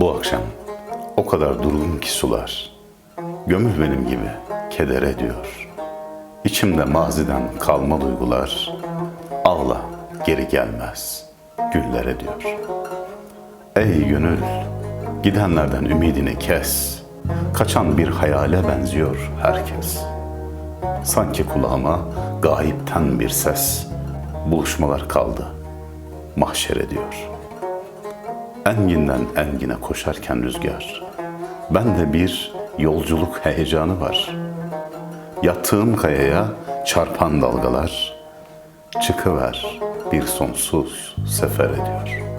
Bu akşam o kadar durgun ki sular, Gömül benim gibi keder ediyor. İçimde maziden kalma duygular, Ağla geri gelmez, güller ediyor. Ey gönül, gidenlerden ümidini kes, Kaçan bir hayale benziyor herkes. Sanki kulağıma gayipten bir ses, Buluşmalar kaldı, mahşer ediyor.'' Enginden engine koşarken rüzgar, ben de bir yolculuk heyecanı var. Yattığım kayaya çarpan dalgalar, çıkıver bir sonsuz sefer ediyor.''